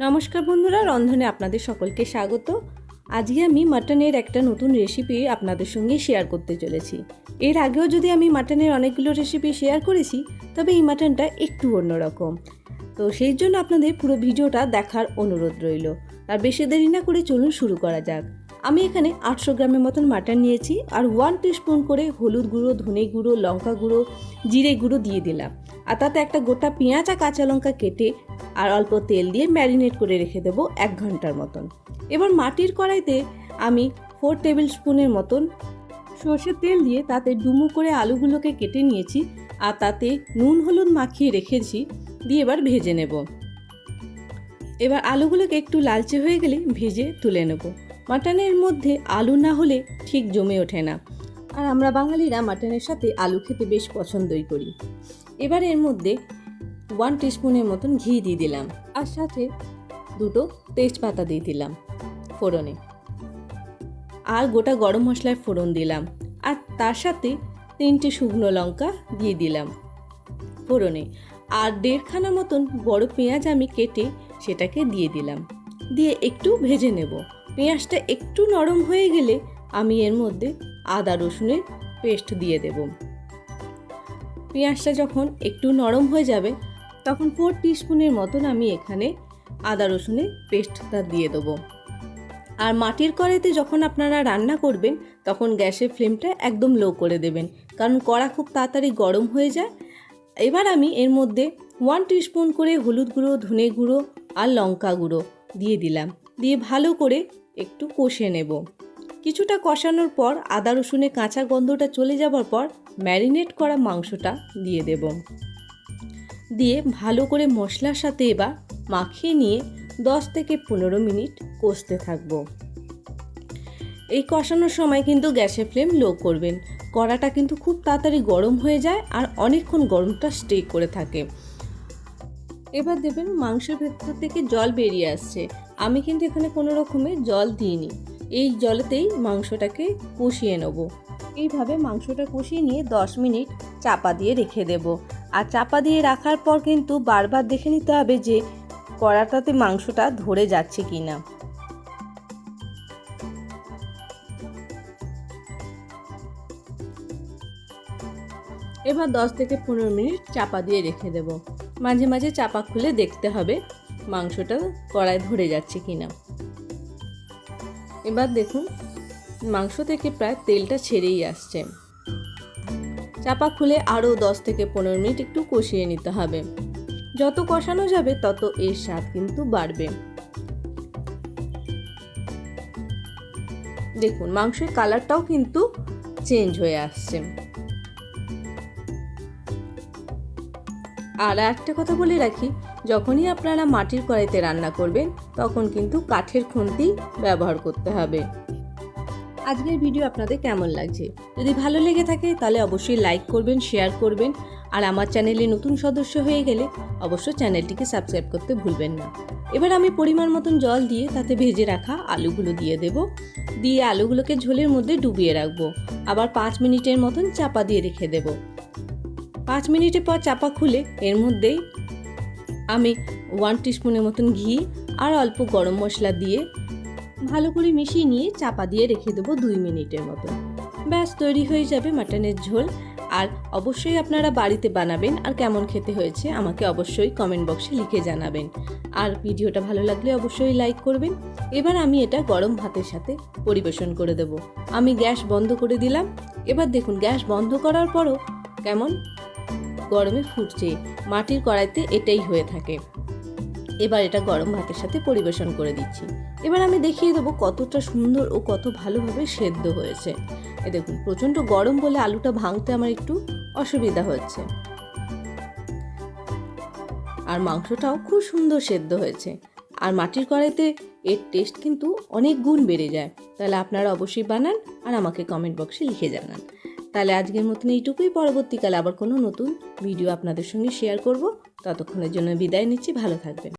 নমস্কার বন্ধুরা, রন্ধনে আপনাদের সকলকে স্বাগত। আজকে আমি মাটনের একটা নতুন রেসিপি আপনাদের সঙ্গে শেয়ার করতে চলেছি। এর আগেও যদি আমি মাটনের অনেকগুলো রেসিপি শেয়ার করেছি, তবে এই মাটনটা একটু অন্যরকম। তো সেই জন্য আপনাদের পুরো ভিডিওটা দেখার অনুরোধ রইল। আর বেশি দেরি না করে চলুন শুরু করা যাক। আমি এখানে আটশো গ্রামের মতন মাটন নিয়েছি আর ওয়ান স্পুন করে হলুদ গুঁড়ো, ধনে গুঁড়ো, লঙ্কা গুঁড়ো, জিরে গুঁড়ো দিয়ে দিলাম। আর তাতে একটা গোটা পেঁয়াজ কাঁচা লঙ্কা কেটে আর অল্প তেল দিয়ে ম্যারিনেট করে রেখে দেবো এক ঘণ্টার মতন। এবার মাটির কড়াইতে আমি ফোর টেবিল স্পুনের মতন সর্ষের তেল দিয়ে তাতে ডুমো করে আলুগুলোকে কেটে নিয়েছি আর তাতে নুন, হলুদ মাখিয়ে রেখেছি, দিয়ে এবার ভেজে নেব। এবার আলুগুলোকে একটু লালচে হয়ে গেলে ভেজে তুলে নেব। মাটনের মধ্যে আলু না হলে ঠিক জমে ওঠে না। আর আমরা বাঙালিরা মাটনের সাথে আলু খেতে বেশ পছন্দই করি। এবার এর মধ্যে ওয়ান টিস্পুনের মতন ঘি দিয়ে দিলাম। আর সাথে দুটো তেজপাতা দিয়ে দিলাম ফোড়নে। আর গোটা গরম মশলায় ফোড়ন দিলাম। আর তার সাথে তিনটে শুকনো লঙ্কা দিয়ে দিলাম ফোড়নে। আর দেড়খানা মতন বড় পেঁয়াজ আমি কেটে সেটাকে দিয়ে দিলাম। দিয়ে একটু ভেজে নেব। পেঁয়াজটা একটু নরম হয়ে গেলে আমি এর মধ্যে আদা রসুনের পেস্ট দিয়ে দেব। পেঁয়াজটা যখন একটু নরম হয়ে যাবে, তখন ফোর টিস্পুনের মতন আমি এখানে আদা রসুনের পেস্টটা দিয়ে দেবো। আর মাটির কড়াইতে যখন আপনারা রান্না করবেন, তখন গ্যাসের ফ্লেমটা একদম লো করে দেবেন, কারণ কড়া খুব তাড়াতাড়ি গরম হয়ে যায়। এবার আমি এর মধ্যে ওয়ান টিস্পুন করে হলুদ গুঁড়ো, ধনে গুঁড়ো আর লঙ্কা গুঁড়ো দিয়ে দিলাম। দিয়ে ভালো করে একটু কষে নেব। কিছুটা কষানোর পর আদা, রসুনের কাঁচা গন্ধটা চলে যাবার পর ম্যারিনেট করা মাংসটা দিয়ে দেব। দিয়ে ভালো করে মশলার সাথে এবার মাখিয়ে নিয়ে দশ থেকে পনেরো মিনিট কষতে থাকব। এই কষানোর সময় কিন্তু গ্যাসের ফ্লেম লো করবেন। কড়াটা কিন্তু খুব তাড়াতাড়ি গরম হয়ে যায় আর অনেকক্ষণ গরমটা স্টে করে থাকে। এবার দেবেন মাংসের ভেতর থেকে জল বেরিয়ে আসছে। আমি কিন্তু এখানে কোনো রকমে জল দিইনি। এই জলেতেই মাংসটাকে কষিয়ে নেব। এইভাবে মাংসটা কষিয়ে নিয়ে দশ মিনিট চাপা দিয়ে রেখে দেব। আর চাপা দিয়ে রাখার পর কিন্তু বারবার দেখে নিতে হবে যে কড়াটাতে মাংসটা ধরে যাচ্ছে কি না এবার দশ থেকে পনেরো মিনিট চাপা দিয়ে রেখে দেব। মাঝে মাঝে চাপা খুলে দেখতে হবে মাংসটা কড়ায় ধরে যাচ্ছে কি না এবার দেখুন, মাংস থেকে প্রায় তেলটা ছেড়েই আসছে। চাপা খুলে আরও দশ থেকে পনেরো মিনিট একটু কষিয়ে নিতে হবে। যত কষানো যাবে তত এর স্বাদ কিন্তু বাড়বে। দেখুন, মাংসের কালারটাও কিন্তু চেঞ্জ হয়ে আসছে। আর একটা কথা বলে রাখি, যখনই আপনারা মাটির কড়াইতে রান্না করবেন, তখন কিন্তু কাঠের খুন্তি ব্যবহার করতে হবে। আজকের ভিডিও আপনাদের কেমন লাগছে? যদি ভালো লেগে থাকে, তাহলে অবশ্যই লাইক করবেন শেয়ার করবেন, আর আমার চ্যানেলে নতুন সদস্য হয়ে গেলে অবশ্যই চ্যানেলটিকে সাবস্ক্রাইব করতে ভুলবেন না। এবার আমি পরিমাণ মতন জল দিয়ে তাতে ভেজে রাখা আলুগুলো দিয়ে দেব। দিয়ে আলুগুলোকে ঝোলের মধ্যে ডুবিয়ে রাখব। আবার পাঁচ মিনিটের মতন চাপা দিয়ে রেখে দেব। পাঁচ মিনিটের পর চাপা খুলে এর মধ্যেই আমি ওয়ান টিস্পুনের মতন ঘি আর অল্প গরম মশলা দিয়ে ভালো করে মিশিয়ে নিয়ে চাপা দিয়ে রেখে দেবো দুই মিনিটের মতো। ব্যাস, তৈরি হয়ে যাবে মাটনের ঝোল। আর অবশ্যই আপনারা বাড়িতে বানাবেন আর কেমন খেতে হয়েছে আমাকে অবশ্যই কমেন্ট বক্সে লিখে জানাবেন। আর ভিডিওটা ভালো লাগলে অবশ্যই লাইক করবেন। এবার আমি এটা গরম ভাতের সাথে পরিবেশন করে দেব। আমি গ্যাস বন্ধ করে দিলাম। এবার দেখুন, গ্যাস বন্ধ করার পরও কেমন গরমে ফুটছে। মাটির কড়াইতে এটাই হয়ে থাকে। এবার এটা গরম ভাতের সাথে পরিবেশন করে দিচ্ছি। এবার আমি দেখিয়ে দেবো কতটা সুন্দর ও কত ভালোভাবে সেদ্ধ হয়েছে। এ দেখুন, প্রচণ্ড গরম বলে আলুটা ভাঙতে আমার একটু অসুবিধা হচ্ছে। আর মাংসটাও খুব সুন্দর সেদ্ধ হয়েছে। আর মাটির কড়াইতে এর টেস্ট কিন্তু অনেক গুণ বেড়ে যায়। তাহলে আপনারা অবশ্যই বানান আর আমাকে কমেন্ট বক্সে লিখে জানান। তাহলে আজকের মতন এইটুকুই। পরবর্তীকালে আবার কোনো নতুন ভিডিও আপনাদের সঙ্গে শেয়ার করব। ততক্ষণের জন্য বিদায় নিচ্ছি। ভালো থাকবেন।